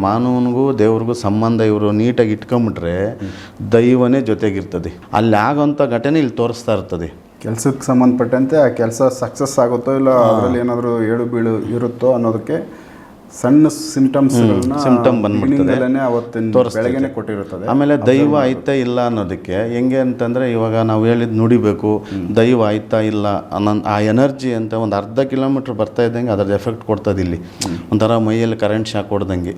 ಮಾನವನಿಗೂ ದೇವ್ರಿಗೂ ಸಂಬಂಧ ಇವರು ನೀಟಾಗಿ ಇಟ್ಕೊಂಬಿಟ್ರೆ ದೈವನೇ ಜೊತೆಗಿರ್ತದೆ. ಅಲ್ಲಿ ಆಗೋಂಥ ಘಟನೆ ಇಲ್ಲಿ ತೋರಿಸ್ತಾ ಇರ್ತದೆ. ಕೆಲಸಕ್ಕೆ ಸಂಬಂಧಪಟ್ಟಂತೆ ಆ ಕೆಲಸ ಸಕ್ಸಸ್ ಆಗುತ್ತೋ ಇಲ್ಲ ಅದರಲ್ಲಿ ಏನಾದರೂ ಏಳು ಬೀಳು ಇರುತ್ತೋ ಅನ್ನೋದಕ್ಕೆ ಸಣ್ಣ ಸಿಂಪ್ಟಮ್ಸ್ ಸಿಂಪ್ಟಮ್ ಬಂದ್ಬಿಡ್ತದೆ. ಅವತ್ತಿನ ಕೊಟ್ಟಿರುತ್ತದೆ. ಆಮೇಲೆ ದೈವ ಆಯ್ತಾ ಇಲ್ಲ ಅನ್ನೋದಕ್ಕೆ ಹೆಂಗೆ ಅಂತಂದರೆ ಇವಾಗ ನಾವು ಹೇಳಿದ್ ನುಡಿಬೇಕು ದೈವ ಆಯ್ತಾ ಇಲ್ಲ ಅನ್ನೋ ಆ ಎನರ್ಜಿ ಅಂತ ಒಂದು ಅರ್ಧ ಕಿಲೋಮೀಟ್ರ್ ಬರ್ತಾ ಇದ್ದಂಗೆ ಅದ್ರದ್ದು ಎಫೆಕ್ಟ್ ಕೊಡ್ತದೆ ಇಲ್ಲಿ ಒಂಥರ ಮೈಯಲ್ಲಿ ಕರೆಂಟ್ ಶಾಕ್ ಹೊಡ್ದಂಗೆ.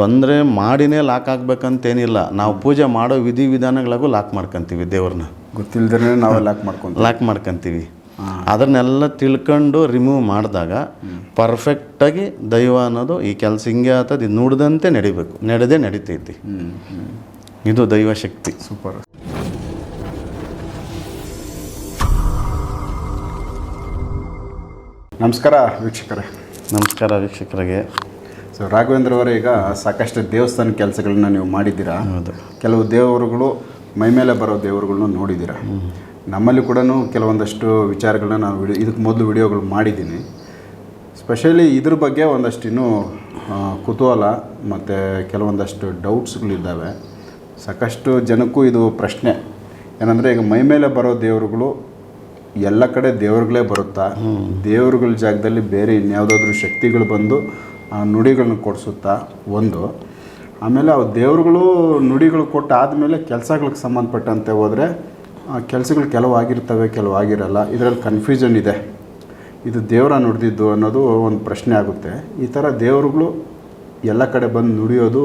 ತೊಂದರೆ ಮಾಡಿನೇ ಲಾಕ್ ಆಗ್ಬೇಕಂತೇನಿಲ್ಲ. ನಾವು ಪೂಜೆ ಮಾಡೋ ವಿಧಿ ವಿಧಾನಗಳಿಗೂ ಲಾಕ್ ಮಾಡ್ಕೊಂತೀವಿ ದೇವ್ರನ್ನ. ಗೊತ್ತಿಲ್ಲದೇ ನಾವು ಲಾಕ್ ಮಾಡ್ಕೊಂತೀವಿ. ಲಾಕ್ ಮಾಡ್ಕೊಂತೀವಿ. ಅದನ್ನೆಲ್ಲ ತಿಳ್ಕೊಂಡು ರಿಮೂವ್ ಮಾಡಿದಾಗ ಪರ್ಫೆಕ್ಟಾಗಿ ದೈವ ಅನ್ನೋದು ಈ ಕೆಲಸ ಹಿಂಗೆ ಆತದ ಇದು ನುಡ್ದಂತೆ ನಡಿಬೇಕು. ನಡೆದೇ ನಡಿತೈತಿ. ಇದು ದೈವ ಶಕ್ತಿ. ಸೂಪರ್ ನಮಸ್ಕಾರ ವೀಕ್ಷಕರೇ. ನಮಸ್ಕಾರ ವೀಕ್ಷಕರಿಗೆ. ಸೊ ರಾಘವೇಂದ್ರ ಅವರೇ ಈಗ ಸಾಕಷ್ಟು ದೇವಸ್ಥಾನ ಕೆಲಸಗಳನ್ನ ನೀವು ಮಾಡಿದ್ದೀರಾ? ಹೌದು. ಕೆಲವು ದೇವರುಗಳು ಮೈಮೇಲೆ ಬರೋ ದೇವರುಗಳನ್ನ ನೋಡಿದ್ದೀರಾ? ನಮ್ಮಲ್ಲಿ ಕೂಡ ಕೆಲವೊಂದಷ್ಟು ವಿಚಾರಗಳನ್ನ ನಾನು ವಿಡಿಯೋ ಇದಕ್ಕೆ ಮೊದಲು ವಿಡಿಯೋಗಳು ಮಾಡಿದ್ದೀನಿ. ಸ್ಪೆಷಲಿ ಇದ್ರ ಬಗ್ಗೆ ಒಂದಷ್ಟು ಇನ್ನೂ ಕುತೂಹಲ ಮತ್ತು ಕೆಲವೊಂದಷ್ಟು ಡೌಟ್ಸ್ಗಳಿದ್ದಾವೆ ಸಾಕಷ್ಟು ಜನಕ್ಕೂ ಇದು ಪ್ರಶ್ನೆ. ಏನಂದರೆ ಈಗ ಮೈಮೇಲೆ ಬರೋ ದೇವರುಗಳು ಎಲ್ಲ ಕಡೆ ದೇವರುಗಳೇ ಬರುತ್ತಾ? ದೇವರುಗಳ ಜಾಗದಲ್ಲಿ ಬೇರೆ ಇನ್ಯಾವುದಾದ್ರೂ ಶಕ್ತಿಗಳು ಬಂದು ಆ ನುಡಿಗಳನ್ನ ಕೊಡಿಸುತ್ತಾ? ಒಂದು. ಆಮೇಲೆ ಅವು ದೇವರುಗಳು ನುಡಿಗಳು ಕೊಟ್ಟು ಆದಮೇಲೆ ಕೆಲಸಗಳಿಗೆ ಸಂಬಂಧಪಟ್ಟಂತೆ ಹೋದರೆ ಕೆಲಸಗಳು ಕೆಲವು ಆಗಿರ್ತವೆ, ಕೆಲವು ಆಗಿರಲ್ಲ, ಇದರಲ್ಲಿ ಕನ್ಫ್ಯೂಷನ್ ಇದೆ. ಇದು ದೇವರ ನುಡಿದಿದ್ದು ಅನ್ನೋದು ಒಂದು ಪ್ರಶ್ನೆ ಆಗುತ್ತೆ. ಈ ಥರ ದೇವರುಗಳು ಎಲ್ಲ ಕಡೆ ಬಂದು ನುಡಿಯೋದು,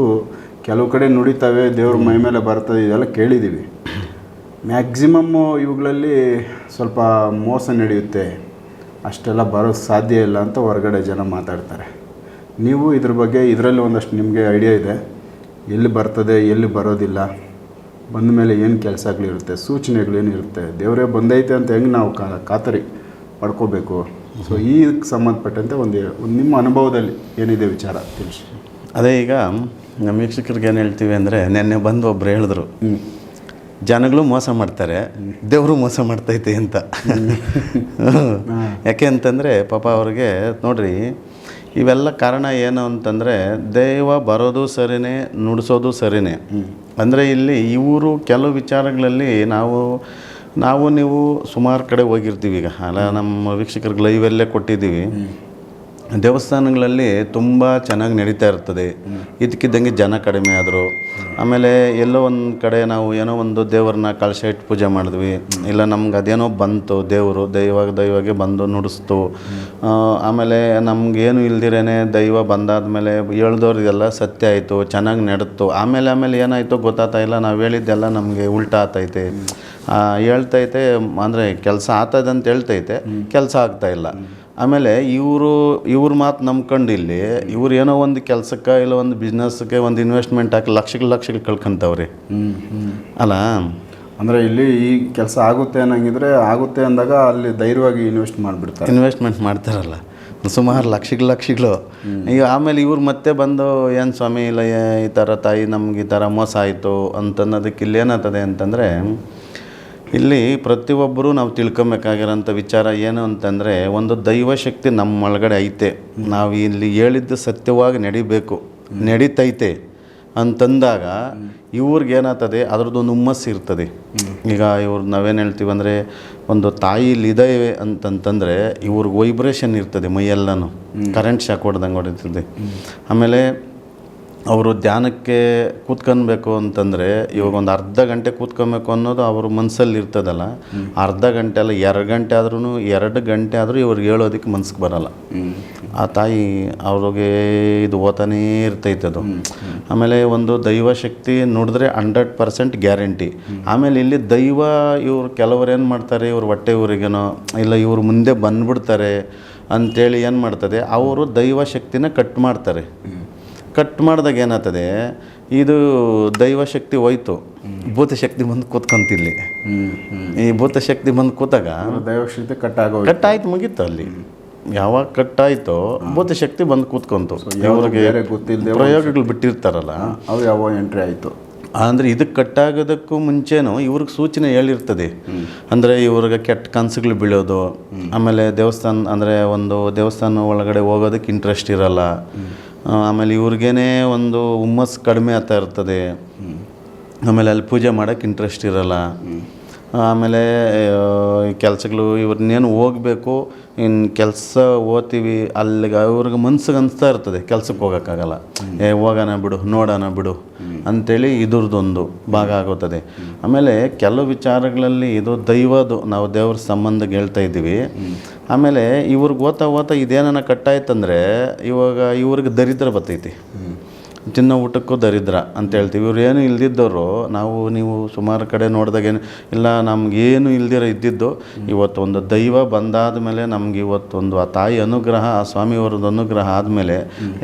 ಕೆಲವು ಕಡೆ ನುಡಿತವೆ, ದೇವ್ರ ಮೈ ಮೇಲೆ ಬರ್ತದೆ, ಇದೆಲ್ಲ ಕೇಳಿದ್ದೀವಿ. ಮ್ಯಾಕ್ಸಿಮಮ್ಮು ಇವುಗಳಲ್ಲಿ ಸ್ವಲ್ಪ ಮೋಸ ನಡೆಯುತ್ತೆ. ಅಷ್ಟೆಲ್ಲ ಬರೋದು ಸಾಧ್ಯ ಇಲ್ಲ ಅಂತ ಹೊರಗಡೆ ಜನ ಮಾತಾಡ್ತಾರೆ. ನೀವು ಇದ್ರ ಬಗ್ಗೆ, ಇದರಲ್ಲಿ ಒಂದಷ್ಟು ನಿಮಗೆ ಐಡಿಯಾ ಇದೆ. ಎಲ್ಲಿ ಬರ್ತದೆ, ಎಲ್ಲಿ ಬರೋದಿಲ್ಲ. ಬಂದ ಮೇಲೆ ಏನು ಕೆಲಸಗಳಿರುತ್ತೆ ಸೂಚನೆಗಳೇನಿರುತ್ತೆ ದೇವರೇ ಬಂದೈತೆ ಅಂತ ಹೆಂಗೆ ನಾವು ಖಾತರಿ ಪಡ್ಕೋಬೇಕು? ಸೊ ಈ ಇದಕ್ಕೆ ಸಂಬಂಧಪಟ್ಟಂತೆ ಒಂದು ಒಂದು ನಿಮ್ಮ ಅನುಭವದಲ್ಲಿ ಏನಿದೆ ವಿಚಾರ ತಿಳಿಸಿ. ಅದೇ ಈಗ ನಮ್ಮ ವೀಕ್ಷಕರಿಗೆ ಏನು ಹೇಳ್ತೀವಿ ಅಂದರೆ ನೆನ್ನೆ ಬಂದು ಒಬ್ರು ಹೇಳಿದ್ರು ಜನಗಳು ಮೋಸ ಮಾಡ್ತಾರೆ ದೇವರು ಮೋಸ ಮಾಡ್ತೈತೆ ಅಂತ. ಯಾಕೆ ಅಂತಂದರೆ ಪಾಪ ಅವ್ರಿಗೆ ನೋಡ್ರಿ ಇವೆಲ್ಲ ಕಾರಣ ಏನು ಅಂತಂದರೆ ದೈವ ಬರೋದು ಸರಿನೇ, ನುಡಿಸೋದು ಸರಿನೇ. ಅಂದರೆ ಇಲ್ಲಿ ಇವರು ಕೆಲವು ವಿಚಾರಗಳಲ್ಲಿ ನಾವು ನಾವು ನೀವು ಸುಮಾರು ಕಡೆ ಹೋಗಿರ್ತೀವಿ ಈಗ. ಅಲ್ಲ, ನಮ್ಮ ವೀಕ್ಷಕರಿಗೆ ಲೈವಲ್ಲೇ ಕೊಟ್ಟಿದ್ದೀವಿ. ದೇವಸ್ಥಾನಗಳಲ್ಲಿ ತುಂಬ ಚೆನ್ನಾಗಿ ನಡೀತಾ ಇರ್ತದೆ. ಇದಕ್ಕಿದ್ದಂಗೆ ಜನ ಕಡಿಮೆ ಆದರು. ಆಮೇಲೆ ಎಲ್ಲೋ ಒಂದು ಕಡೆ ನಾವು ಏನೋ ಒಂದು ದೇವರನ್ನ ಕಳಶ ಇಟ್ಟು ಪೂಜೆ ಮಾಡಿದ್ವಿ. ಇಲ್ಲ ನಮ್ಗೆ ಅದೇನೋ ಬಂತು, ದೇವರು ದೈವ ದೈವಾಗೆ ಬಂದು ನುಡಿಸ್ತು. ಆಮೇಲೆ ನಮಗೇನು ಇಲ್ದಿರೇನೆ ದೈವ ಬಂದಾದಮೇಲೆ ಹೇಳ್ದವ್ರಿಗೆಲ್ಲ ಸತ್ಯ ಆಯಿತು, ಚೆನ್ನಾಗಿ ನಡೆತು. ಆಮೇಲೆ ಆಮೇಲೆ ಏನಾಯಿತು ಗೊತ್ತಾಗ್ತಾ ಇಲ್ಲ. ನಾವು ಹೇಳಿದ್ದೆಲ್ಲ ನಮಗೆ ಉಲ್ಟಾ ಆತೈತೆ ಹೇಳ್ತೈತೆ, ಅಂದರೆ ಕೆಲಸ ಆಗ್ತದೆ ಅಂತ ಹೇಳ್ತೈತೆ. ಕೆಲಸ ಆಗ್ತಾಯಿಲ್ಲ ಆಮೇಲೆ ಇವರು ಇವ್ರ ಮಾತು ನಂಬ್ಕೊಂಡು ಇಲ್ಲಿ ಇವ್ರು ಏನೋ ಒಂದು ಕೆಲಸಕ್ಕೆ ಇಲ್ಲ ಒಂದು ಬಿಸ್ನೆಸ್ಗೆ ಒಂದು ಇನ್ವೆಸ್ಟ್ಮೆಂಟ್ ಹಾಕಿ ಲಕ್ಷಗಳು ಲಕ್ಷಗಳು ಕಳ್ಕೊಂತವ್ರಿ. ಅಲ್ಲ? ಅಂದರೆ ಇಲ್ಲಿ ಈ ಕೆಲಸ ಆಗುತ್ತೆ ಅನ್ನಂಗಿದ್ರೆ ಆಗುತ್ತೆ ಅಂದಾಗ ಅಲ್ಲಿ ಧೈರ್ಯವಾಗಿ ಇನ್ವೆಸ್ಟ್ ಮಾಡಿಬಿಡ್ತಾರೆ. ಇನ್ವೆಸ್ಟ್ಮೆಂಟ್ ಮಾಡ್ತಾರಲ್ಲ. ಸುಮಾರು ಲಕ್ಷಗಳು ಲಕ್ಷಗಳು ಈಗ ಆಮೇಲೆ ಇವ್ರು ಮತ್ತೆ ಬಂದು ಏನು ಸ್ವಾಮಿ ಇಲ್ಲ ಈ ಥರ ತಾಯಿ ನಮ್ಗೆ ಈ ಥರ ಮೋಸ ಆಯಿತು ಅಂತನ್ನೋದಕ್ಕೆ ಇಲ್ಲಿ ಏನಾಗ್ತದೆ ಅಂತಂದರೆ ಇಲ್ಲಿ ಪ್ರತಿಯೊಬ್ಬರು ನಾವು ತಿಳ್ಕೊಬೇಕಾಗಿರೋಂಥ ವಿಚಾರ ಏನು ಅಂತಂದರೆ, ಒಂದು ದೈವ ಶಕ್ತಿ ನಮ್ಮ ಒಳಗಡೆ ಐತೆ. ನಾವು ಇಲ್ಲಿ ಹೇಳಿದ್ದು ಸತ್ಯವಾಗಿ ನಡಿಬೇಕು, ನಡೀತೈತೆ ಅಂತಂದಾಗ ಇವ್ರಿಗೇನಾಗ್ತದೆ ಅದ್ರದ್ದೊಂದು ಹುಮ್ಮಸ್ಸು ಇರ್ತದೆ. ಈಗ ಇವ್ರು ನಾವೇನು ಹೇಳ್ತೀವಿ ಅಂದರೆ, ಒಂದು ತಾಯಿಲಿ ಇದೆ ಅಂತಂತಂದರೆ, ಇವ್ರಿಗೆ ವೈಬ್ರೇಷನ್ ಇರ್ತದೆ ಮೈಯೆಲ್ಲನೂ. Current shock ಹೊಡೆದಂಗೆ ಹೊಡಿತದೆ. ಆಮೇಲೆ ಅವರು ಧ್ಯಾನಕ್ಕೆ ಕೂತ್ಕೊಳ್ಬೇಕು ಅಂತಂದರೆ ಇವಾಗ ಒಂದು ಅರ್ಧ ಗಂಟೆ ಕೂತ್ಕೊಬೇಕು ಅನ್ನೋದು ಅವ್ರ ಮನಸ್ಸಲ್ಲಿ ಇರ್ತದಲ್ಲ, ಅರ್ಧ ಗಂಟೆ ಅಲ್ಲ, ಎರಡು ಗಂಟೆ ಆದ್ರೂ ಎರಡು ಗಂಟೆ ಆದರೂ ಇವ್ರಿಗೆ ಹೇಳೋದಕ್ಕೆ ಮನ್ಸಿಗೆ ಬರಲ್ಲ. ಆ ತಾಯಿ ಅವ್ರಿಗೆ ಇದು ಓತಾನೇ ಇರ್ತೈತೆ ಅದು. ಆಮೇಲೆ ಒಂದು ದೈವ ಶಕ್ತಿ ನೋಡಿದ್ರೆ ಹಂಡ್ರೆಡ್ ಪರ್ಸೆಂಟ್ ಗ್ಯಾರಂಟಿ. ಆಮೇಲೆ ಇಲ್ಲಿ ದೈವ ಇವ್ರು ಕೆಲವರು ಏನು ಮಾಡ್ತಾರೆ, ಇವ್ರ ಹೊಟ್ಟೆ ಊರಿಗೇನೋ, ಇಲ್ಲ ಇವ್ರು ಮುಂದೆ ಬಂದ್ಬಿಡ್ತಾರೆ ಅಂತೇಳಿ ಏನು ಮಾಡ್ತದೆ, ಅವರು ದೈವ ಶಕ್ತಿನ ಕಟ್ ಮಾಡ್ತಾರೆ. ಕಟ್ ಮಾಡಿದಾಗ ಏನಾಗ್ತದೆ? ಇದು ದೈವ ಶಕ್ತಿ ಹೋಯ್ತು. ಭೂತ ಶಕ್ತಿ ಬಂದು ಕೂತ್ಕೊಂತಿಲ್ಲಿ. ಈ ಭೂತ ಶಕ್ತಿ ಬಂದು ಕೂತಾಗ ದೈವಶಕ್ತಿ ಕಟ್ ಆಗೋ ಕಟ್ ಆಯ್ತು ಮುಗೀತು ಅಲ್ಲಿ. ಯಾವಾಗ ಕಟ್ ಆಯ್ತೋ ಭೂತ ಶಕ್ತಿ ಬಂದು ಕೂತ್ಕೊಂತು. ಇವ್ರಿಗೆ ಪ್ರಯೋಗಗಳು ಬಿಟ್ಟಿರ್ತಾರಲ್ಲ. ಅವು ಯಾವ ಎಂಟ್ರಿ ಆಯಿತು. ಅಂದರೆ ಇದಕ್ಕೆ ಕಟ್ಟಾಗೋದಕ್ಕೂ ಮುಂಚೆನೂ ಇವ್ರಿಗೆ ಸೂಚನೆ ಹೇಳಿರ್ತದೆ. ಅಂದರೆ ಇವ್ರಿಗೆ ಕೆಟ್ಟ ಕನಸುಗಳು ಬೀಳೋದು. ಆಮೇಲೆ ದೇವಸ್ಥಾನ ಅಂದರೆ ಒಂದು ದೇವಸ್ಥಾನ ಒಳಗಡೆ ಹೋಗೋದಕ್ಕೆ ಇಂಟ್ರೆಸ್ಟ್ ಇರಲ್ಲ. ಆಮೇಲೆ ಇವ್ರಿಗೇ ಒಂದು ಹುಮ್ಮಸ್ಸು ಕಡಿಮೆ ಆಗ್ತಾ ಇರ್ತದೆ. ಆಮೇಲೆ ಅಲ್ಲಿ ಪೂಜೆ ಮಾಡೋಕ್ಕೆ ಇಂಟ್ರೆಸ್ಟ್ ಇರಲ್ಲ. ಆಮೇಲೆ ಕೆಲಸಗಳು ಇವ್ರನ್ನೇನು ಹೋಗಬೇಕು ಇನ್ನು ಕೆಲಸ ಓದ್ತೀವಿ ಅಲ್ಲಿಗೆ ಅವ್ರಿಗೆ ಮನ್ಸಿಗೆ ಅನಿಸ್ತಾ ಇರ್ತದೆ ಕೆಲ್ಸಕ್ಕೆ ಹೋಗೋಕ್ಕಾಗಲ್ಲ. ಏ, ಹೋಗೋಣ ಬಿಡು, ನೋಡೋಣ ಬಿಡು ಅಂಥೇಳಿ ಇದ್ರದ್ದೊಂದು ಭಾಗ ಆಗುತ್ತದೆ. ಆಮೇಲೆ ಕೆಲವು ವಿಚಾರಗಳಲ್ಲಿ ಇದು ದೈವದು ನಾವು ದೇವ್ರ ಸಂಬಂಧ ಹೇಳ್ತಾ ಇದ್ದೀವಿ. ಆಮೇಲೆ ಇವ್ರಿಗೆ ಓದ್ತಾ ಓದ್ತಾ ಇದೇನ ಕಟ್ಟಾಯ್ತಂದರೆ ಇವಾಗ ಇವ್ರಿಗೆ ದರಿದ್ರ ಬರ್ತೈತಿ ಚಿನ್ನ ಊಟಕ್ಕೂ ದರಿದ್ರ ಅಂತ ಹೇಳ್ತೀವಿ. ಇವ್ರು ಏನು ಇಲ್ದಿದ್ದವರು, ನಾವು ನೀವು ಸುಮಾರು ಕಡೆ ನೋಡಿದಾಗೇನು ಇಲ್ಲ ನಮಗೇನು ಇಲ್ದಿರ ಇದ್ದಿದ್ದು, ಇವತ್ತು ಒಂದು ದೈವ ಬಂದಾದ ಮೇಲೆ ನಮ್ಗೆ ಇವತ್ತೊಂದು ಆ ತಾಯಿ ಅನುಗ್ರಹ, ಆ ಸ್ವಾಮಿಯವ್ರದ್ದು ಅನುಗ್ರಹ ಆದಮೇಲೆ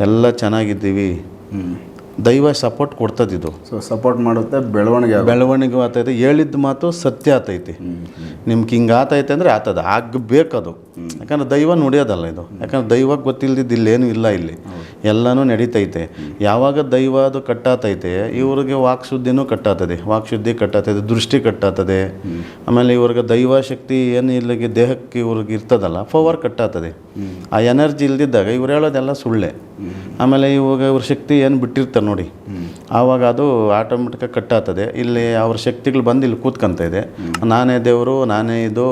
ಎಲ್ಲ ಚೆನ್ನಾಗಿದ್ದೀವಿ. ದೈವ ಸಪೋರ್ಟ್ ಕೊಡ್ತದಿದು. ಸೊ ಸಪೋರ್ಟ್ ಮಾಡುತ್ತೆ ಬೆಳವಣಿಗೆ ಬೆಳವಣಿಗೆ ಆತೈತೆ. ಹೇಳಿದ ಮಾತು ಸತ್ಯ ಆತೈತಿ. ನಿಮ್ಗೆ ಹಿಂಗೆ ಆತೈತೆ ಅಂದರೆ ಆತದ. ಆಗಬೇಕದು. ಯಾಕಂದ್ರೆ ದೈವ ನುಡಿಯೋದಲ್ಲ ಇದು. ಯಾಕಂದ್ರೆ ದೈವಕ್ಕೆ ಗೊತ್ತಿಲ್ಲದಿದ್ದು ಇಲ್ಲೇನು ಇಲ್ಲ ಇಲ್ಲಿ. ಎಲ್ಲನೂ ನಡೀತೈತೆ. ಯಾವಾಗ ದೈವ ಅದು ಕಟ್ಟಾತೈತೆ ಇವ್ರಿಗೆ ವಾಕ್ಶುದ್ಧಿನೂ ಕಟ್ಟಾತದೆ. ವಾಕ್ಶುದ್ಧಿ ಕಟ್ಟಾತದೆ, ದೃಷ್ಟಿ ಕಟ್ಟಾತದೆ. ಆಮೇಲೆ ಇವ್ರಿಗೆ ದೈವ ಶಕ್ತಿ ಏನು ಇಲ್ಲಿಗೆ ದೇಹಕ್ಕೆ ಇವ್ರಿಗೆ ಇರ್ತದಲ್ಲ ಪವರ್ ಕಟ್ಟಾತದೆ. ಆ ಎನರ್ಜಿ ಇಲ್ದಿದ್ದಾಗ ಇವ್ರು ಹೇಳೋದೆಲ್ಲ ಸುಳ್ಳೆ. ಆಮೇಲೆ ಇವಾಗ ಇವ್ರ ಶಕ್ತಿ ಏನು ಬಿಟ್ಟಿರ್ತಾರೆ ನೋಡಿ. ಆವಾಗ ಅದು ಆಟೋಮೆಟಿಕಾಗಿ ಕಟ್ಟಾತದೆ. ಇಲ್ಲಿ ಅವ್ರ ಶಕ್ತಿಗಳು ಬಂದು ಇಲ್ಲಿ ಕೂತ್ಕೊಂತ ಇದೆ. ನಾನೇ ದೇವರು, ನಾನೇ ಇದು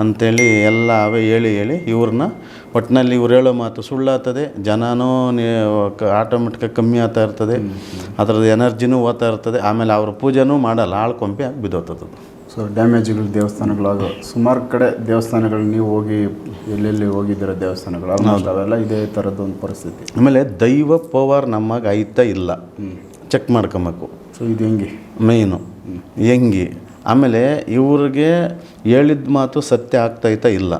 ಅಂತೇಳಿ ಎಲ್ಲ ಅವೇ ಹೇಳಿ ಹೇಳಿ ಇವ್ರನ್ನ ಒಟ್ಟಿನಲ್ಲಿ ಇವ್ರು ಹೇಳೋ ಮಾತು ಸುಳ್ಳಾಗ್ತದೆ ಜನನೂ ಆಟೋಮೆಟಿಕಾಗಿ ಕಮ್ಮಿ ಆಗ್ತಾ ಇರ್ತದೆ ಅದರದ್ದು ಎನರ್ಜಿನೂ ಓದ್ತಾ ಇರ್ತದೆ ಆಮೇಲೆ ಅವ್ರ ಪೂಜೆನೂ ಮಾಡಲ್ಲ ಆಳ್ಕೊಂಪಿ ಆಗಿ ಬಿದ್ದೋಗ್ತದೆ ಅದು. ಸೊ ಡ್ಯಾಮೇಜ್ಗಳು ದೇವಸ್ಥಾನಗಳಾಗ ಸುಮಾರು ಕಡೆ ದೇವಸ್ಥಾನಗಳು ನೀವು ಹೋಗಿ ಎಲ್ಲೆಲ್ಲಿ ಹೋಗಿದ್ದೀರ ದೇವಸ್ಥಾನಗಳು ಅವೆಲ್ಲ ಇದೇ ಥರದ್ದು ಒಂದು ಪರಿಸ್ಥಿತಿ. ಆಮೇಲೆ ದೈವ ಪವರ್ ನಮಗೆ ಐತಾ ಇಲ್ಲ. ಚೆಕ್ ಮಾಡ್ಕೊಬೇಕು. ಸೊ ಇದು ಹೆಂಗೆ? ಮೇಯ್ನು ಹೆಂಗಿ? ಆಮೇಲೆ ಇವ್ರಿಗೆ ಹೇಳಿದ ಮಾತು ಸತ್ಯ ಆಗ್ತೈತಾ ಇಲ್ಲ.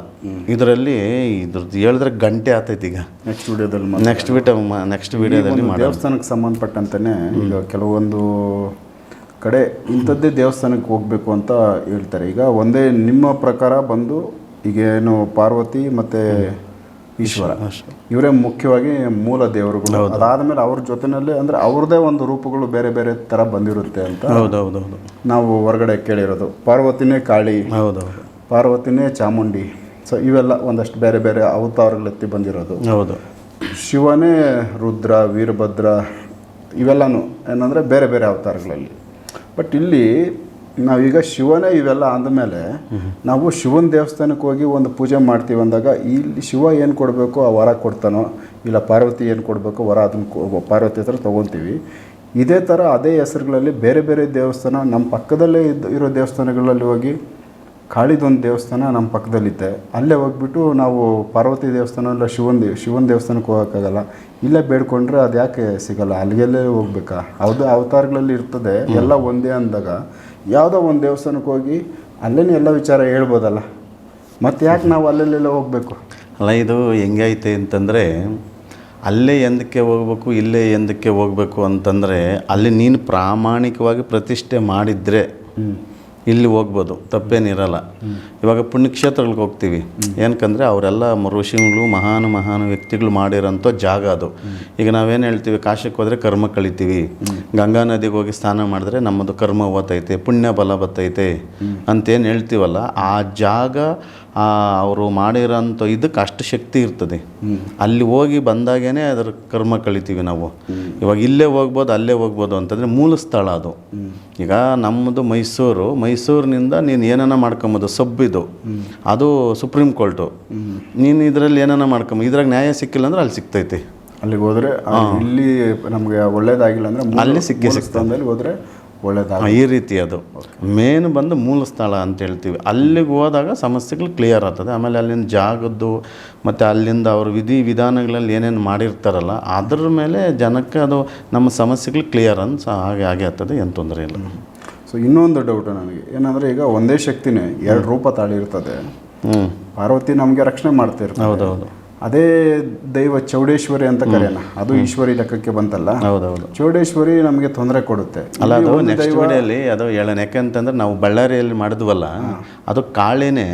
ಇದರಲ್ಲಿ ಇದ್ರದ್ದು ಹೇಳಿದ್ರೆ ಗಂಟೆ ಆತೈತಿ ಈಗ. ನೆಕ್ಸ್ಟ್ ವಿಡಿಯೋದಲ್ಲಿ ನೆಕ್ಸ್ಟ್ ವಿಟ ನೆಕ್ಸ್ಟ್ ವಿಡಿಯೋದಲ್ಲಿ ದೇವಸ್ಥಾನಕ್ಕೆ ಸಂಬಂಧಪಟ್ಟಂತೆಯೇ ಈಗ ಕೆಲವೊಂದು ಕಡೆ ಇಂಥದ್ದೇ ದೇವಸ್ಥಾನಕ್ಕೆ ಹೋಗಬೇಕು ಅಂತ ಹೇಳ್ತಾರೆ. ಈಗ ಒಂದೇ ನಿಮ್ಮ ಪ್ರಕಾರ ಬಂದು ಈಗೇನು ಪಾರ್ವತಿ ಮತ್ತು ಈಶ್ವರ. ಇವರೇ ಮುಖ್ಯವಾಗಿ ಮೂಲ ದೇವರುಗಳು ಅದಾದಮೇಲೆ ಅವ್ರ ಜೊತೆನಲ್ಲಿ ಅಂದರೆ ಅವ್ರದೇ ಒಂದು ರೂಪಗಳು ಬೇರೆ ಬೇರೆ ಥರ ಬಂದಿರುತ್ತೆ ಅಂತ ಹೌದೌದೌದು ನಾವು ಹೊರಗಡೆ ಕೇಳಿರೋದು. ಪಾರ್ವತಿನೇ ಕಾಳಿ ಹೌದು ಪಾರ್ವತಿನೇ ಚಾಮುಂಡಿ. ಸೊ ಇವೆಲ್ಲ ಒಂದಷ್ಟು ಬೇರೆ ಬೇರೆ ಅವತಾರಗಳೆತ್ತಿ ಬಂದಿರೋದು. ಹೌದು. ಶಿವನೇ ರುದ್ರ ವೀರಭದ್ರ ಇವೆಲ್ಲನೂ. ಏನಂದರೆ ಬೇರೆ ಬೇರೆ ಅವತಾರಗಳಲ್ಲಿ. ಬಟ್ ಇಲ್ಲಿ ನಾವೀಗ ಶಿವನೇ ಇವೆಲ್ಲ ಅಂದಮೇಲೆ ನಾವು ಶಿವನ ದೇವಸ್ಥಾನಕ್ಕೆ ಹೋಗಿ ಒಂದು ಪೂಜೆ ಮಾಡ್ತೀವಿ ಅಂದಾಗ ಇಲ್ಲಿ ಶಿವ ಏನು ಕೊಡಬೇಕು, ಆ ವರ ಕೊಡ್ತಾನೋ, ಇಲ್ಲ ಪಾರ್ವತಿ ಏನು ಕೊಡಬೇಕು, ವರ ಅದನ್ನು ಪಾರ್ವತಿ ಹತ್ರ ತೊಗೊತೀವಿ. ಇದೇ ಥರ ಅದೇ ಹೆಸರುಗಳಲ್ಲಿ ಬೇರೆ ಬೇರೆ ದೇವಸ್ಥಾನ ನಮ್ಮ ಪಕ್ಕದಲ್ಲೇ ಇದ್ದ ಇರೋ ದೇವಸ್ಥಾನಗಳಲ್ಲಿ ಹೋಗಿ ಕಾಳಿದೊಂದು ದೇವಸ್ಥಾನ ನಮ್ಮ ಪಕ್ಕದಲ್ಲಿದೆ ಅಲ್ಲೇ ಹೋಗ್ಬಿಟ್ಟು ನಾವು ಪಾರ್ವತಿ ದೇವಸ್ಥಾನ ಇಲ್ಲ ಶಿವನ ದೇವ್ ಶಿವನ ದೇವಸ್ಥಾನಕ್ಕೆ ಹೋಗೋಕ್ಕಾಗಲ್ಲ. ಇಲ್ಲೇ ಬೇಡ್ಕೊಂಡ್ರೆ ಅದು ಯಾಕೆ ಸಿಗಲ್ಲ? ಅಲ್ಲಿಗೆಲ್ಲೇ ಹೋಗ್ಬೇಕಾ? ಅದು ಅವತಾರಗಳಲ್ಲಿ ಇರ್ತದೆ. ಎಲ್ಲ ಒಂದೇ ಅಂದಾಗ ಯಾವುದೋ ಒಂದು ದೇವಸ್ಥಾನಕ್ಕೆ ಹೋಗಿ ಅಲ್ಲೇನೇ ಎಲ್ಲ ವಿಚಾರ ಹೇಳ್ಬೋದಲ್ಲ. ಮತ್ತೆ ಯಾಕೆ ನಾವು ಅಲ್ಲೆಲ್ಲೆಲ್ಲ ಹೋಗಬೇಕು? ಅಲ್ಲ ಇದು ಹೆಂಗೈತೆ ಅಂತಂದರೆ ಅಲ್ಲೇ ಎಂದಕ್ಕೆ ಹೋಗ್ಬೇಕು ಇಲ್ಲೇ ಎಂದಕ್ಕೆ ಹೋಗ್ಬೇಕು ಅಂತಂದರೆ ಅಲ್ಲಿ ನೀನು ಪ್ರಾಮಾಣಿಕವಾಗಿ ಪ್ರತಿಷ್ಠೆ ಮಾಡಿದರೆ ಇಲ್ಲಿ ಹೋಗ್ಬೋದು, ತಪ್ಪೇನಿರಲ್ಲ. ಇವಾಗ ಪುಣ್ಯಕ್ಷೇತ್ರಗಳಿಗೆ ಹೋಗ್ತೀವಿ. ಏನಕ್ಕಂದರೆ ಅವರೆಲ್ಲ ಋಷಿಗಳು ಮಹಾನ್ ಮಹಾನ್ ವ್ಯಕ್ತಿಗಳು ಮಾಡಿರೋಂಥ ಜಾಗ ಅದು. ಈಗ ನಾವೇನು ಹೇಳ್ತೀವಿ, ಕಾಶಕ್ಕೆ ಹೋದರೆ ಕರ್ಮ ಕಳಿತೀವಿ. ಗಂಗಾ ನದಿಗೆ ಹೋಗಿ ಸ್ನಾನ ಮಾಡಿದ್ರೆ ನಮ್ಮದು ಕರ್ಮ ಓತೈತೆ ಪುಣ್ಯ ಬಲ ಬತ್ತೈತೆ ಅಂತೇನು ಹೇಳ್ತೀವಲ್ಲ, ಆ ಜಾಗ ಅವರು ಮಾಡಿರೋಂಥ ಇದಕ್ಕೆ ಅಷ್ಟು ಶಕ್ತಿ ಇರ್ತದೆ. ಅಲ್ಲಿ ಹೋಗಿ ಬಂದಾಗೇ ಅದರ ಕರ್ಮ ಕಳಿತೀವಿ ನಾವು. ಇವಾಗ ಇಲ್ಲೇ ಹೋಗ್ಬೋದು, ಅಲ್ಲೇ ಹೋಗ್ಬೋದು ಅಂತಂದರೆ ಮೂಲ ಸ್ಥಳ ಅದು. ಈಗ ನಮ್ಮದು ಮೈಸೂರು ಮೈಸೂರಿನಿಂದ ನೀನು ಏನನ್ನ ಮಾಡ್ಕೊಂಬೋದು ಸಬ್ಬಿದು. ಅದು ಸುಪ್ರೀಂ ಕೋರ್ಟು. ನೀನು ಇದರಲ್ಲಿ ಏನನ್ನ ಮಾಡ್ಕೊಂಬ ಇದ್ರಾಗ ನ್ಯಾಯ ಸಿಕ್ಕಿಲ್ಲ ಅಂದ್ರೆ ಅಲ್ಲಿ ಸಿಗ್ತೈತಿ ಅಲ್ಲಿಗೆ ಹೋದ್ರೆ ಇಲ್ಲಿ ನಮಗೆ ಒಳ್ಳೇದಾಗಿಲ್ಲ ಅಂದ್ರೆ ಅಲ್ಲಿ ಸಿಕ್ಕಿ ಸಿಕ್ತಂದಲ್ಲಿ ಹೋದರೆ ಒಳ್ಳೇದಾಗ ಈ ರೀತಿ ಅದು. ಮೇನ್ ಬಂದು ಮೂಲ ಸ್ಥಳ ಅಂತ ಹೇಳ್ತೀವಿ. ಅಲ್ಲಿಗೆ ಹೋದಾಗ ಸಮಸ್ಯೆಗಳು ಕ್ಲಿಯರ್ ಆಗ್ತದೆ. ಆಮೇಲೆ ಅಲ್ಲಿನ ಜಾಗದ್ದು ಮತ್ತು ಅಲ್ಲಿಂದ ಅವ್ರ ವಿಧಿ ವಿಧಾನಗಳಲ್ಲಿ ಏನೇನು ಮಾಡಿರ್ತಾರಲ್ಲ ಅದ್ರ ಮೇಲೆ ಜನಕ್ಕೆ ಅದು ನಮ್ಮ ಸಮಸ್ಯೆಗಳು ಕ್ಲಿಯರ್ ಅಂತ ಹಾಗೆ ಹಾಗೆ ಆಗ್ತದೆ. ಏನು ತೊಂದರೆ ಇಲ್ಲ. ಸೊ ಇನ್ನೊಂದು ಡೌಟು ನನಗೆ. ಏನಂದರೆ ಈಗ ಒಂದೇ ಶಕ್ತಿನೇ ಎರಡು ರೂಪ ತಾಳಿರ್ತದೆ ಹ್ಞೂ ಪಾರ್ವತಿ ನಮಗೆ ರಕ್ಷಣೆ ಮಾಡ್ತಿರ್ತಾರೆ. ಹೌದೌದು. ಅದೇ ದೈವ ಚೌಡೇಶ್ವರಿ ಅಂತ ಕರೆಯಲ್ಲ ಅದು ಈಶ್ವರಿ ಲೆಕ್ಕಕ್ಕೆ ಬಂತಲ್ಲ? ಹೌದೌದು. ಚೌಡೇಶ್ವರಿ ನಮಗೆ ತೊಂದರೆ ಕೊಡುತ್ತೆ. ಅಲ್ಲ ಅದು ನೆಕ್ಸ್ಟ್ ವಿಡಿಯೋಲಿ ಅದು ಹೇಳೋಣ ಯಾಕೆಂತಂದ್ರೆ ನಾವು ಬಳ್ಳಾರಿಯಲ್ಲಿ ಮಾಡಿದ್ವಲ್ಲ ಅದು ಕಾಳಿನೇ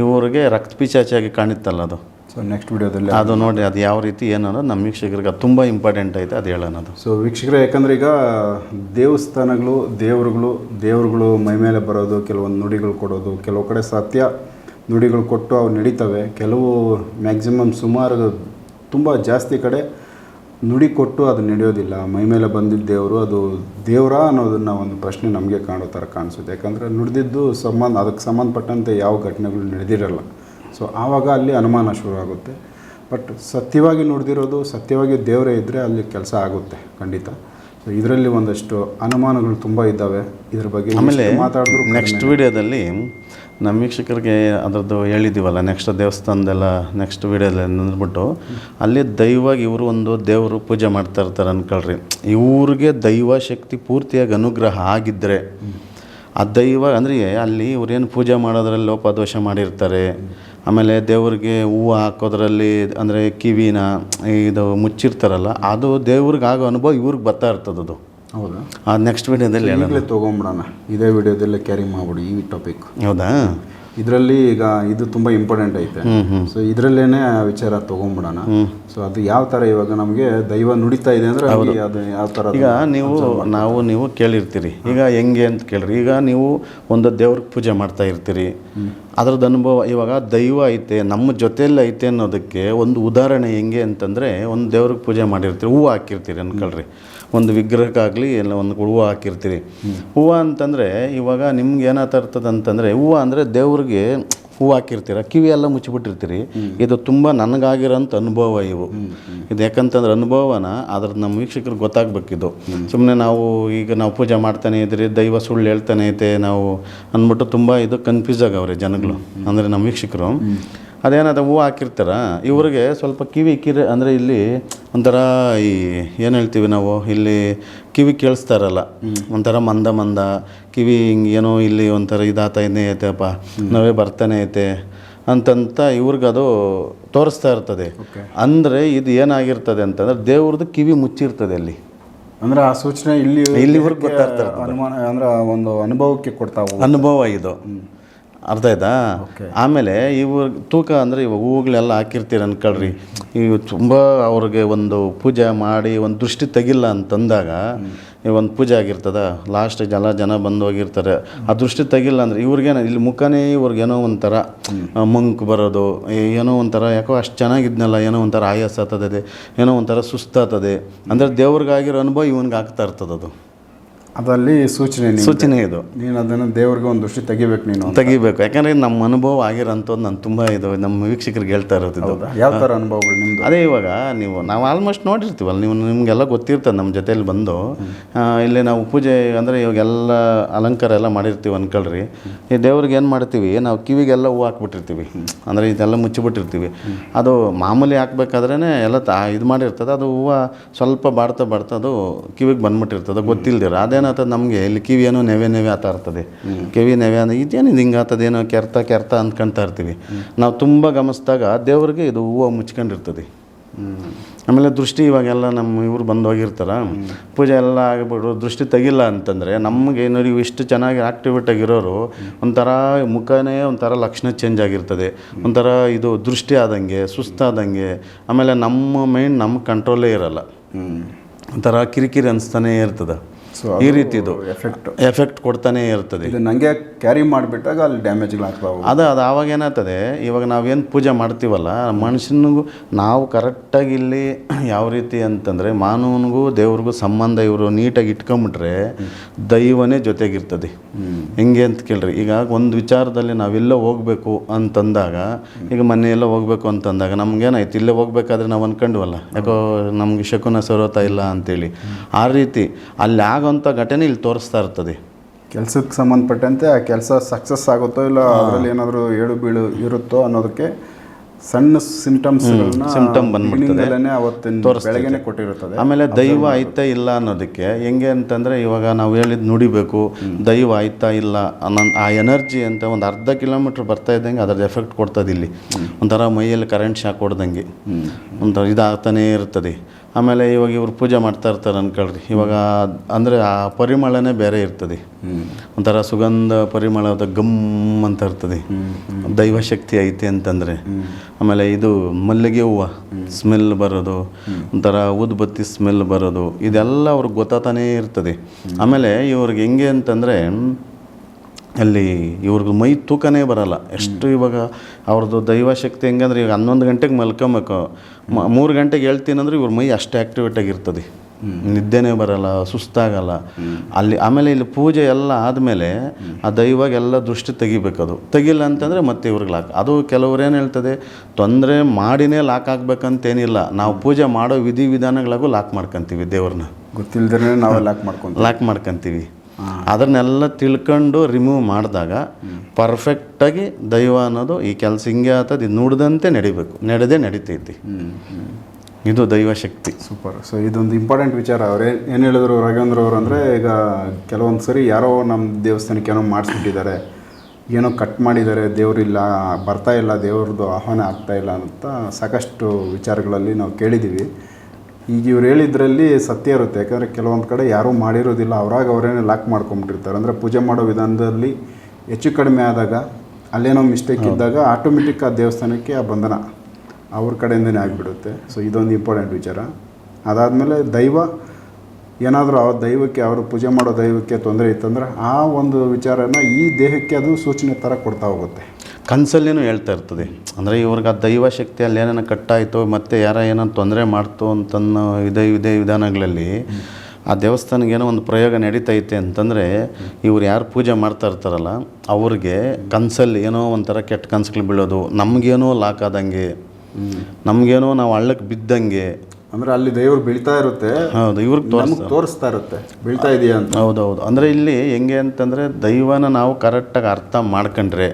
ಇವರಿಗೆ ರಕ್ತ ಪಿಚಾಚಿಯಾಗಿ ಕಾಣಿತ್ತಲ್ಲ ಅದು. ಸೊ ನೆಕ್ಸ್ಟ್ ವಿಡಿಯೋದಲ್ಲಿ ಅದು ನೋಡಿ ಅದು ಯಾವ ರೀತಿ ಏನು ಅನ್ನೋದು ನಮ್ಮ ವೀಕ್ಷಕರಿಗೆ ಅದು ತುಂಬ ಇಂಪಾರ್ಟೆಂಟ್ ಐತೆ ಅದು ಹೇಳೋಣ ಅದು ಸೊ ವೀಕ್ಷಕರೇ ಯಾಕಂದ್ರೆ ಈಗ ದೇವಸ್ಥಾನಗಳು ದೇವರುಗಳು ದೇವರುಗಳು ಮೈ ಮೇಲೆ ಬರೋದು ಕೆಲವೊಂದು ನುಡಿಗಳು ಕೊಡೋದು ಕೆಲವು ಕಡೆ ಸತ್ಯ ನುಡಿಗಳು ಕೊಟ್ಟು ಅವು ನಡೀತವೆ. ಕೆಲವು ಮ್ಯಾಕ್ಸಿಮಮ್ ಸುಮಾರು ತುಂಬ ಜಾಸ್ತಿ ಕಡೆ ನುಡಿ ಕೊಟ್ಟು ಅದು ನಡೆಯೋದಿಲ್ಲ. ಮೈ ಮೇಲೆ ಬಂದಿದ್ದ ದೇವರು, ಅದು ದೇವರ ಅನ್ನೋದನ್ನು ಒಂದು ಪ್ರಶ್ನೆ ನಮಗೆ ಕಾಣೋ ಥರ ಕಾಣಿಸುತ್ತೆ. ಯಾಕಂದರೆ ನುಡಿದಿದ್ದು ಸಂಬಂಧ, ಅದಕ್ಕೆ ಸಂಬಂಧಪಟ್ಟಂತೆ ಯಾವ ಘಟನೆಗಳು ನಡೆದಿರಲ್ಲ. ಸೊ ಆವಾಗ ಅಲ್ಲಿ ಅನುಮಾನ ಶುರು ಆಗುತ್ತೆ. ಬಟ್ ಸತ್ಯವಾಗಿ ನುಡಿದಿರೋದು, ಸತ್ಯವಾಗಿ ದೇವರೇ ಇದ್ದರೆ ಅಲ್ಲಿ ಕೆಲಸ ಆಗುತ್ತೆ ಖಂಡಿತ. ಸೊ ಇದರಲ್ಲಿ ಒಂದಷ್ಟು ಅನುಮಾನಗಳು ತುಂಬ ಇದ್ದಾವೆ. ಇದ್ರ ಬಗ್ಗೆ ಆಮೇಲೆ ಮಾತಾಡಿದ್ರು ನೆಕ್ಸ್ಟ್ ವಿಡಿಯೋದಲ್ಲಿ ನಮ್ಮ ವೀಕ್ಷಕರಿಗೆ ಅದರದ್ದು ಹೇಳಿದ್ದೀವಲ್ಲ ನೆಕ್ಸ್ಟ್ ದೇವಸ್ಥಾನದೆಲ್ಲ ನೆಕ್ಸ್ಟ್ ವಿಡಿಯೋದಲ್ಲಿ ಅಂದ್ಬಿಟ್ಟು ಅಲ್ಲಿ ದೈವಾಗಿ ಇವರು ಒಂದು ದೇವರು ಪೂಜೆ ಮಾಡ್ತಾ ಇರ್ತಾರೆ ಅನ್ಕೊಳ್ರಿ. ಇವ್ರಿಗೆ ದೈವ ಶಕ್ತಿ ಪೂರ್ತಿಯಾಗಿ ಅನುಗ್ರಹ ಆಗಿದ್ದರೆ ಆ ದೈವ ಅಂದರೆ ಅಲ್ಲಿ ಇವ್ರೇನು ಪೂಜೆ ಮಾಡೋದ್ರಲ್ಲಿ ಲೋಪದೋಷ ಮಾಡಿರ್ತಾರೆ ಆಮೇಲೆ ದೇವ್ರಿಗೆ ಹೂವು ಹಾಕೋದ್ರಲ್ಲಿ ಅಂದರೆ ಕಿವಿನ ಇದು ಮುಚ್ಚಿರ್ತಾರಲ್ಲ, ಅದು ದೇವ್ರಿಗೆ ಆಗೋ ಅನುಭವ ಇವ್ರಿಗೆ ಬರ್ತಾ ಇರ್ತದದು. ಹೌದಾ? ಆ ನೆಕ್ಸ್ಟ್ ವಿಡಿಯೋದಲ್ಲಿ ಹೇಳೋಣ. ಈಗಲೇ ತೊಗೊಂಬಿಡೋಣ. ಇದೇ ವಿಡಿಯೋದಲ್ಲೇ ಕ್ಯಾರಿ ಮಾಡ್ಬಿಡಿ ಈ ಟಾಪಿಕ್ ಹೌದಾ? ಇದರಲ್ಲಿ ಈಗ ಇದು ತುಂಬ ಇಂಪಾರ್ಟೆಂಟ್ ಐತೆ. ಸೊ ಇದರಲ್ಲೇನೆ ವಿಚಾರ ತೊಗೊಂಬಿಡೋಣ. ಸೊ ಅದು ಯಾವ ಥರ ಇವಾಗ ನಮಗೆ ದೈವ ನುಡಿತಾ ಇದೆ ಅಂದರೆ ಅದು ಯಾವ ಥರ ಈಗ ನೀವು ನಾವು ನೀವು ಕೇಳಿರ್ತೀರಿ. ಈಗ ಹೆಂಗೆ ಅಂತ ಕೇಳ್ರಿ. ಈಗ ನೀವು ಒಂದು ದೇವ್ರಿಗೆ ಪೂಜೆ ಮಾಡ್ತಾ ಇರ್ತೀರಿ. ಅದ್ರದ್ದು ಅನುಭವ ಇವಾಗ ದೈವ ಐತೆ ನಮ್ಮ ಜೊತೆಯಲ್ಲಿ ಐತೆ ಅನ್ನೋದಕ್ಕೆ ಒಂದು ಉದಾಹರಣೆ ಹೆಂಗೆ ಅಂತಂದರೆ ಒಂದು ದೇವ್ರಿಗೆ ಪೂಜೆ ಮಾಡಿರ್ತೀರಿ ಹೂವು ಹಾಕಿರ್ತೀರಿ ಅನ್ಕೊಳ್ರಿ. ಒಂದು ವಿಗ್ರಹಕ್ಕಾಗಲಿ ಎಲ್ಲ ಒಂದು ಹೂವು ಹಾಕಿರ್ತೀರಿ. ಹೂವು ಅಂತಂದರೆ ಇವಾಗ ನಿಮ್ಗೆ ಏನಾಗ್ತಾ ಅಂತಂದರೆ ಹೂವು ಅಂದರೆ ದೇವ್ರಿಗೆ ಹೂವು ಹಾಕಿರ್ತೀರ, ಕಿವಿ ಎಲ್ಲ ಮುಚ್ಚಿಬಿಟ್ಟಿರ್ತೀರಿ. ಇದು ತುಂಬ ನನಗಾಗಿರೋಂಥ ಅನುಭವ ಇವು. ಇದು ಯಾಕಂತಂದ್ರೆ ಅನುಭವನ ಅದ್ರದ್ದು ನಮ್ಮ ವೀಕ್ಷಕರಿಗೆ ಗೊತ್ತಾಗಬೇಕಿದು. ಸುಮ್ಮನೆ ನಾವು ಈಗ ನಾವು ಪೂಜೆ ಮಾಡ್ತಾನೆ ಇದ್ರಿ, ದೈವ ಸುಳ್ಳು ಹೇಳ್ತಾನೆ ಐತೆ, ನಾವು ಅಂದ್ಬಿಟ್ಟು ತುಂಬ ಇದು ಕನ್ಫ್ಯೂಸ್ ಆಗವ್ರೆ ಜನಗಳು. ಅಂದರೆ ನಮ್ಮ ವೀಕ್ಷಕರು. ಅದೇನಾದ ಹೂವು ಹಾಕಿರ್ತಾರ? ಇವ್ರಿಗೆ ಸ್ವಲ್ಪ ಕಿವಿ ಕಿರಿ ಅಂದರೆ ಇಲ್ಲಿ ಒಂಥರ ಈ ಏನು ಹೇಳ್ತೀವಿ ನಾವು? ಇಲ್ಲಿ ಕಿವಿ ಕೇಳಿಸ್ತಾರಲ್ಲ. ಒಂಥರ ಮಂದ ಮಂದ. ಕಿವಿ ಹಿಂಗೆ ಏನೋ ಇಲ್ಲಿ ಒಂಥರ ಇದಾತನೇ ಐತೆಪ್ಪ ನಾವೇ ಬರ್ತಾನೆ ಐತೆ ಅಂತಂತ ಇವ್ರಿಗೆ ಅದು ತೋರಿಸ್ತಾ ಇರ್ತದೆ. ಅಂದರೆ ಇದು ಏನಾಗಿರ್ತದೆ ಅಂತಂದ್ರೆ ದೇವ್ರದ್ದು ಕಿವಿ ಮುಚ್ಚಿರ್ತದೆ ಅಲ್ಲಿ. ಅಂದ್ರೆ ಆ ಸೂಚನೆ ಇಲ್ಲಿ ಇಲ್ಲಿವರೆಗೆ ಗೊತ್ತಾಗ್ತಾರೆ ಅನುಮಾನ ಅಂದ್ರೆ ಒಂದು ಅನುಭವಕ್ಕೆ ಕೊಡ್ತಾವೆ ಅನುಭವ ಇದು. ಅರ್ಥ ಆಯ್ತಾ? ಆಮೇಲೆ ಇವು ತೂಕ ಅಂದರೆ ಇವಾಗ ಹೂಗಳೆಲ್ಲ ಹಾಕಿರ್ತೀರ ಅನ್ಕೊಳ್ರಿ. ಇವು ತುಂಬ ಅವ್ರಿಗೆ ಒಂದು ಪೂಜೆ ಮಾಡಿ ಒಂದು ದೃಷ್ಟಿ ತೆಗಿಲ್ಲ ಅಂತಂದಾಗ ಈ ಒಂದು ಪೂಜೆ ಆಗಿರ್ತದ ಲಾಸ್ಟ್ ಜನ ಜನ ಬಂದು ಹೋಗಿರ್ತಾರೆ. ಆ ದೃಷ್ಟಿ ತೆಗಿಲ್ಲ ಅಂದರೆ ಇವ್ರಿಗೇನ ಇಲ್ಲಿ ಮುಖನೇ ಇವ್ರಿಗೇನೋ ಒಂಥರ ಮಂಕ್ ಬರೋದು ಏನೋ ಒಂಥರ ಯಾಕೋ ಅಷ್ಟು ಚೆನ್ನಾಗಿದ್ನಲ್ಲ ಏನೋ ಒಂಥರ ಆಯಾಸ ಆಗ್ತದೆ ಏನೋ ಒಂಥರ ಸುಸ್ತಾಗ್ತದೆ. ಅಂದರೆ ದೇವ್ರಿಗಾಗಿರೋ ಅನುಭವ ಇವನ್ಗೆ ಆಗ್ತಾ ಇರ್ತದದು. ಅದಲ್ಲಿ ಸೂಚನೆ. ಸೂಚನೆ ಇದು. ನೀನು ಅದನ್ನು ದೇವ್ರಿಗೆ ಒಂದು ದೃಷ್ಟಿ ತೆಗಿಬೇಕು ನೀನು. ತೆಗಿಬೇಕು. ಯಾಕಂದ್ರೆ ನಮ್ಮ ಅನುಭವ ಆಗಿರೋಂಥದ್ದು ನಾನು ತುಂಬ ಇದು ನಮ್ಮ ವೀಕ್ಷಕರಿಗೆ ಹೇಳ್ತಾ ಇರೋದು ಯಾವ ಥರ ಅನುಭವಗಳು ನಿಮ್ಮದು ಅದೇ ಇವಾಗ ನೀವು ನಾವು ಆಲ್ಮೋಸ್ಟ್ ನೋಡಿರ್ತೀವಲ್ಲ ನೀವು ನಿಮಗೆಲ್ಲ ಗೊತ್ತಿರ್ತದೆ ನಮ್ಮ ಜೊತೆಯಲ್ಲಿ ಬಂದು. ಇಲ್ಲಿ ನಾವು ಪೂಜೆ ಅಂದರೆ ಇವಾಗೆಲ್ಲ ಅಲಂಕಾರ ಎಲ್ಲ ಮಾಡಿರ್ತೀವಿ ಅಂದ್ಕೊಳ್ರಿ ಈ ದೇವ್ರಿಗೆ ಏನು ಮಾಡ್ತೀವಿ ನಾವು ಕಿವಿಗೆಲ್ಲ ಹೂವು ಹಾಕ್ಬಿಟ್ಟಿರ್ತೀವಿ. ಅಂದರೆ ಇದೆಲ್ಲ ಮುಚ್ಚಿಬಿಟ್ಟಿರ್ತೀವಿ. ಅದು ಮಾಮೂಲಿ ಹಾಕ್ಬೇಕಾದ್ರೇ ಎಲ್ಲ ತಾ ಇದು ಮಾಡಿರ್ತದೆ. ಅದು ಹೂವು ಸ್ವಲ್ಪ ಬಾಡ್ತಾ ಬಾಡ್ತಾ ಅದು ಕಿವಿಗೆ ಬಂದ್ಬಿಟ್ಟಿರ್ತದೆ ಗೊತ್ತಿಲ್ದಿರ. ಅದೇನಾಗ್ತದೆ ನಮಗೆ ಇಲ್ಲಿ ಕಿವಿ ಏನೋ ನೆವೆ ನೆವೆ ಆತ ಇರ್ತದೆ. ಕಿವಿ ನೆವೆ ಅಂದ್ರೆ ಇದೇನು ಇದು ಏನೋ ಕೆರ್ತ ಕೆರ್ತ ಅಂದ್ಕೊಳ್ತಾ ಇರ್ತೀವಿ. ನಾವು ತುಂಬ ಗಮನಿಸಿದಾಗ ದೇವ್ರಿಗೆ ಇದು ಹೂವು ಮುಚ್ಕೊಂಡಿರ್ತದೆ. ಆಮೇಲೆ ದೃಷ್ಟಿ ಇವಾಗೆಲ್ಲ ನಮ್ಮ ಇವರು ಬಂದು ಹೋಗಿರ್ತಾರ. ಪೂಜೆ ಎಲ್ಲ ಆಗಿಬಿಟ್ಟು ದೃಷ್ಟಿ ತೆಗಿಲ್ಲ ಅಂತಂದರೆ ನಮಗೆ ನೋಡಿ ಇವು ಇಷ್ಟು ಚೆನ್ನಾಗಿ ಆಕ್ಟಿವೇಟ್ ಆಗಿರೋರು ಒಂಥರ ಮುಖನೇ ಒಂಥರ ಲಕ್ಷಣ ಚೇಂಜ್ ಆಗಿರ್ತದೆ. ಒಂಥರ ಇದು ದೃಷ್ಟಿ ಆದಂಗೆ ಸುಸ್ತಾದಂಗೆ ಆಮೇಲೆ ನಮ್ಮ ಮೈಂಡ್ ನಮ್ಮ ಕಂಟ್ರೋಲೇ ಇರಲ್ಲ. ಒಂಥರ ಕಿರಿಕಿರಿ ಅನಿಸ್ತಾನೇ ಇರ್ತದೆ. ಸೊ ಈ ರೀತಿದು ಎಫೆಕ್ಟ್ ಎಫೆಕ್ಟ್ ಕೊಡ್ತಾನೆ ಇರ್ತದೆ. ಇದು ನನಗೆ ಕ್ಯಾರಿ ಮಾಡಿಬಿಟ್ಟಾಗ ಅಲ್ಲಿ ಡ್ಯಾಮೇಜ್ಗಳು ಅದ ಅದು ಆವಾಗ ಏನಾಗ್ತದೆ ಇವಾಗ ನಾವೇನು ಪೂಜೆ ಮಾಡ್ತೀವಲ್ಲ ಮನುಷ್ಯನಿಗೂ ನಾವು ಕರೆಕ್ಟಾಗಿ ಇಲ್ಲಿ ಯಾವ ರೀತಿ ಅಂತಂದರೆ ಮಾನವನಿಗೂ ದೇವ್ರಿಗೂ ಸಂಬಂಧ ಇವರು ನೀಟಾಗಿ ಇಟ್ಕೊಂಬಿಟ್ರೆ ದೈವನೇ ಜೊತೆಗಿರ್ತದೆ. ಹೆಂಗೆ ಅಂತ ಕೇಳ್ರಿ ಈಗ ಒಂದು ವಿಚಾರದಲ್ಲಿ ನಾವೆಲ್ಲ ಹೋಗಬೇಕು ಅಂತಂದಾಗ ಈಗ ಮನೆಯೆಲ್ಲ ಹೋಗ್ಬೇಕು ಅಂತಂದಾಗ ನಮ್ಗೇನಾಯ್ತು ಇಲ್ಲೇ ಹೋಗ್ಬೇಕಾದ್ರೆ ನಾವು ಅನ್ಕೊಂಡ್ವಲ್ಲ ಯಾಕೋ ನಮ್ಗೆ ಶಕುನ ಸರೋತ ಇಲ್ಲ ಅಂತೇಳಿ. ಆ ರೀತಿ ಅಲ್ಲಿ ಆಗೋಂಥ ಘಟನೆ ಇಲ್ಲಿ ತೋರಿಸ್ತಾ ಇರ್ತದೆ. ಕೆಲಸಕ್ಕೆ ಸಂಬಂಧಪಟ್ಟಂತೆ ಆ ಕೆಲಸ ಸಕ್ಸಸ್ ಆಗುತ್ತೋ ಇಲ್ಲ ಅದರಲ್ಲಿ ಏನಾದರೂ ಏಳು ಬೀಳು ಇರುತ್ತೋ ಅನ್ನೋದಕ್ಕೆ ಸಣ್ಣ ಸಿಂಟಮ್ಸ್ ಸಿಂಪ್ಟಮ್ ಬಂದ್ಬಿಡ್ತದೆ. ಅವತ್ತಿನ ಬೆಳಗ್ಗೆನೆ ಕೊಟ್ಟಿರುತ್ತದೆ. ಆಮೇಲೆ ದೈವ ಆಯ್ತಾ ಇಲ್ಲ ಅನ್ನೋದಕ್ಕೆ ಹೆಂಗೆ ಅಂತಂದರೆ ಇವಾಗ ನಾವು ಹೇಳಿದ್ ನುಡಿಬೇಕು ದೈವ ಆಯ್ತಾ ಇಲ್ಲ ಅನ್ನೋ ಆ ಎನರ್ಜಿ ಅಂತ ಒಂದು ಅರ್ಧ ಕಿಲೋಮೀಟ್ರ್ ಬರ್ತಾ ಇದ್ದಂಗೆ ಅದ್ರದ್ದು ಎಫೆಕ್ಟ್ ಕೊಡ್ತದೆ ಇಲ್ಲಿ. ಒಂಥರ ಮೈಯಲ್ಲಿ ಕರೆಂಟ್ ಶಾಕ್ ಹೊಡ್ದಂಗೆ. ಒಂಥರ ಇದಾಗ್ತಾನೇ ಇರ್ತದೆ. ಆಮೇಲೆ ಇವಾಗ ಇವ್ರು ಪೂಜೆ ಮಾಡ್ತಾ ಇರ್ತಾರೆ ಅನ್ಕೊಳ್ರಿ. ಇವಾಗ ಅಂದರೆ ಆ ಪರಿಮಳನೇ ಬೇರೆ ಇರ್ತದೆ. ಒಂಥರ ಸುಗಂಧ ಪರಿಮಳದ ಗಮ್ ಅಂತ ಇರ್ತದೆ. ದೈವ ಶಕ್ತಿ ಐತೆ ಅಂತಂದರೆ. ಆಮೇಲೆ ಇದು ಮಲ್ಲಿಗೆ ಹೂವು ಸ್ಮೆಲ್ ಬರೋದು. ಒಂಥರ ಉದ್ಬತ್ತಿ ಸ್ಮೆಲ್ ಬರೋದು. ಇದೆಲ್ಲ ಅವ್ರಿಗೆ ಗೊತ್ತಾತಾನೇ ಇರ್ತದೆ. ಆಮೇಲೆ ಇವ್ರಿಗೆ ಹೆಂಗೆ ಅಂತಂದರೆ ಅಲ್ಲಿ ಇವ್ರಿಗೆ ಮೈ ತೂಕನೇ ಬರಲ್ಲ. ಎಷ್ಟು ಇವಾಗ ಅವ್ರದ್ದು ದೈವಶಕ್ತಿ ಹೆಂಗಂದ್ರೆ ಈಗ ಹನ್ನೊಂದು ಗಂಟೆಗೆ ಮಲ್ಕೊಬೇಕು. ಮ- ಮೂರು ಗಂಟೆಗೆ ಹೇಳ್ತೀನಿ ಅಂದ್ರೆ ಇವ್ರ ಮೈ ಅಷ್ಟು ಆ್ಯಕ್ಟಿವೇಟ್ ಆಗಿರ್ತದೆ ನಿದ್ದೆನೇ ಬರಲ್ಲ ಸುಸ್ತಾಗಲ್ಲ. ಅಲ್ಲಿ ಆಮೇಲೆ ಇಲ್ಲಿ ಪೂಜೆ ಎಲ್ಲ ಆದಮೇಲೆ ಆ ದೈವಾಗೆಲ್ಲ ದೃಷ್ಟಿ ತೆಗಿಬೇಕದು ತೆಗಿಲ್ಲ ಅಂತಂದರೆ ಮತ್ತೆ ಇವ್ರಿಗೆ ಲಾಕ್. ಅದು ಕೆಲವ್ರು ಏನು ಹೇಳ್ತದೆ ತೊಂದರೆ ಮಾಡಿನೇ ಲಾಕ್ ಆಗ್ಬೇಕಂತೇನಿಲ್ಲ. ನಾವು ಪೂಜೆ ಮಾಡೋ ವಿಧಿ ವಿಧಾನಗಳಿಗೂ ಲಾಕ್ ಮಾಡ್ಕೊತೀವಿ ದೇವ್ರನ್ನ ಗೊತ್ತಿಲ್ಲದೇ ನಾವು ಲಾಕ್ ಮಾಡ್ಕೊಂತೀವಿ. ಲಾಕ್ ಮಾಡ್ಕೊಂತೀವಿ. ಅದನ್ನೆಲ್ಲ ತಿಳ್ಕೊಂಡು ರಿಮೂವ್ ಮಾಡಿದಾಗ ಪರ್ಫೆಕ್ಟಾಗಿ ದೈವ ಅನ್ನೋದು ಈ ಕೆಲಸ ಹಿಂಗೆ ಆತದ ಇದು ನುಡ್ದಂತೆ ನಡಿಬೇಕು, ನಡೆದೇ ನಡೀತೈತಿ. ಇದು ದೈವ ಶಕ್ತಿ. ಸೂಪರ್. ಸೊ ಇದೊಂದು ಇಂಪಾರ್ಟೆಂಟ್ ವಿಚಾರ. ಅವ್ರು ಏನು ಹೇಳಿದ್ರು ರಾಘವೇಂದ್ರ ಅವರು ಅಂದರೆ, ಈಗ ಕೆಲವೊಂದು ಸರಿ ಯಾರೋ ನಮ್ಮ ದೇವಸ್ಥಾನಕ್ಕೆ ಏನೋ ಮಾಡಿಸ್ಬಿಟ್ಟಿದ್ದಾರೆ. ಏನೋ ಕಟ್ ಮಾಡಿದ್ದಾರೆ, ದೇವರಿಲ್ಲ, ಬರ್ತಾ ಇಲ್ಲ, ದೇವ್ರದ್ದು ಆಹ್ವಾನ ಆಗ್ತಾ ಇಲ್ಲ ಅಂತ ಸಾಕಷ್ಟು ವಿಚಾರಗಳಲ್ಲಿ ನಾವು ಕೇಳಿದ್ದೀವಿ. ಈಗ ಇವ್ರು ಹೇಳಿದ್ರಲ್ಲಿ ಸತ್ಯ ಇರುತ್ತೆ. ಯಾಕಂದರೆ ಕೆಲವೊಂದು ಕಡೆ ಯಾರೂ ಮಾಡಿರೋದಿಲ್ಲ. ಅವ್ರಾಗ ಅವರೇನೆ ಲಾಕ್ ಮಾಡ್ಕೊಂಬಿಟ್ಟಿರ್ತಾರೆ ಅಂದರೆ ಪೂಜೆ ಮಾಡೋ ವಿಧಾನದಲ್ಲಿ ಹೆಚ್ಚು ಕಡಿಮೆ ಆದಾಗ ಅಲ್ಲೇನೋ ಮಿಸ್ಟೇಕ್ ಇದ್ದಾಗ ಆಟೋಮೆಟಿಕ್ ಆ ದೇವಸ್ಥಾನಕ್ಕೆ ಆ ಬಂಧನ ಅವ್ರ ಕಡೆಯಿಂದನೇ ಆಗಿಬಿಡುತ್ತೆ. ಸೊ ಇದೊಂದು ಇಂಪಾರ್ಟೆಂಟ್ ವಿಚಾರ. ಅದಾದಮೇಲೆ ದೈವ ಏನಾದರೂ ಆ ದೈವಕ್ಕೆ ಅವರು ಪೂಜೆ ಮಾಡೋ ದೈವಕ್ಕೆ ತೊಂದರೆ ಇತ್ತಂದ್ರೆ ಆ ಒಂದು ವಿಚಾರನ ಈ ದೇಹಕ್ಕೆ ಅದು ಸೂಚನೆ ಥರ ಕೊಡ್ತಾ ಹೋಗುತ್ತೆ. ಕನಸಲ್ಲೇನೂ ಹೇಳ್ತಾ ಇರ್ತದೆ. ಅಂದರೆ ಇವ್ರಿಗೆ ಆ ದೈವ ಶಕ್ತಿ ಅಲ್ಲಿ ಏನೇನೋ ಕಟ್ಟಾಯಿತು ಮತ್ತು ಯಾರ ಏನೋ ತೊಂದರೆ ಮಾಡ್ತು ಅಂತನ್ನೋ ಇದೇ ಇದೇ ವಿಧಾನಗಳಲ್ಲಿ ಆ ದೇವಸ್ಥಾನಕ್ಕೆ ಏನೋ ಒಂದು ಪ್ರಯೋಗ ನಡೀತೈತೆ ಅಂತಂದರೆ ಇವ್ರು ಯಾರು ಪೂಜೆ ಮಾಡ್ತಾ ಇರ್ತಾರಲ್ಲ ಅವ್ರಿಗೆ ಕನಸಲ್ಲಿ ಏನೋ ಒಂಥರ ಕೆಟ್ಟ ಕನಸುಗಳು ಬೀಳೋದು. ನಮಗೇನೋ ಲಾಕ್ ಆದಂಗೆ ನಮಗೇನೋ ನಾವು ಹಳ್ಳಕ್ಕೆ ಬಿದ್ದಂಗೆ. ಅಂದರೆ ಅಲ್ಲಿ ದೇವರು ಬೀಳ್ತಾ ಇರುತ್ತೆ. ಹೌದು ಇವ್ರಿಗೆ ತೋರಿಸ್ ತೋರಿಸ್ತಾ ಇರುತ್ತೆ. ಬೀಳ್ತಾ ಇದೆಯಾ ಅಂತ. ಹೌದೌದು. ಅಂದರೆ ಇಲ್ಲಿ ಹೆಂಗೆ ಅಂತಂದರೆ ದೈವನ ನಾವು ಕರೆಕ್ಟಾಗಿ ಅರ್ಥ ಮಾಡ್ಕೊಂಡ್ರೆ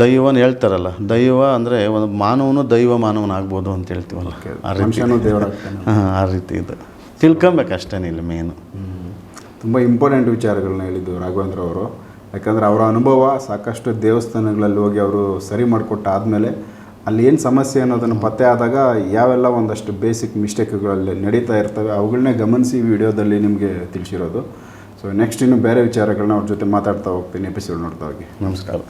ದೈವನ ಹೇಳ್ತಾರಲ್ಲ ದೈವ ಅಂದರೆ ಒಂದು ಮಾನವನು ದೈವ ಮಾನವನಾಗ್ಬೋದು ಅಂತ ಹೇಳ್ತೀವಲ್ಲ. ಆ ರೀತಿ ಹಾಂ ಆ ರೀತಿ ಇದು. ತಿಳ್ಕೊಬೇಕಷ್ಟೇ ಇಲ್ಲಿ ಮೇನು ತುಂಬ ಇಂಪಾರ್ಟೆಂಟ್ ವಿಚಾರಗಳನ್ನ ಹೇಳಿದ್ದು ರಾಘವೇಂದ್ರ ಅವರು. ಯಾಕಂದರೆ ಅವರ ಅನುಭವ ಸಾಕಷ್ಟು ದೇವಸ್ಥಾನಗಳಲ್ಲಿ ಹೋಗಿ ಅವರು ಸರಿ ಮಾಡಿಕೊಟ್ಟ ಆದಮೇಲೆ ಅಲ್ಲಿ ಏನು ಸಮಸ್ಯೆ ಅನ್ನೋದನ್ನು ಪತ್ತೆ ಆದಾಗ ಯಾವೆಲ್ಲ ಒಂದಷ್ಟು ಬೇಸಿಕ್ ಮಿಸ್ಟೇಕ್ಗಳಲ್ಲಿ ನಡೀತಾ ಇರ್ತವೆ ಅವುಗಳನ್ನೇ ಗಮನಿಸಿ ವಿಡಿಯೋದಲ್ಲಿ ನಿಮಗೆ ತಿಳಿಸಿರೋದು. ಸೊ ನೆಕ್ಸ್ಟ್ ಇನ್ನು ಬೇರೆ ವಿಚಾರಗಳನ್ನ ಅವ್ರ ಜೊತೆ ಮಾತಾಡ್ತಾ ಹೋಗ್ತೀನಿ ಎಪಿಸೋಡ್ ನೋಡ್ತಾ ಹೋಗಿ. ನಮಸ್ಕಾರ.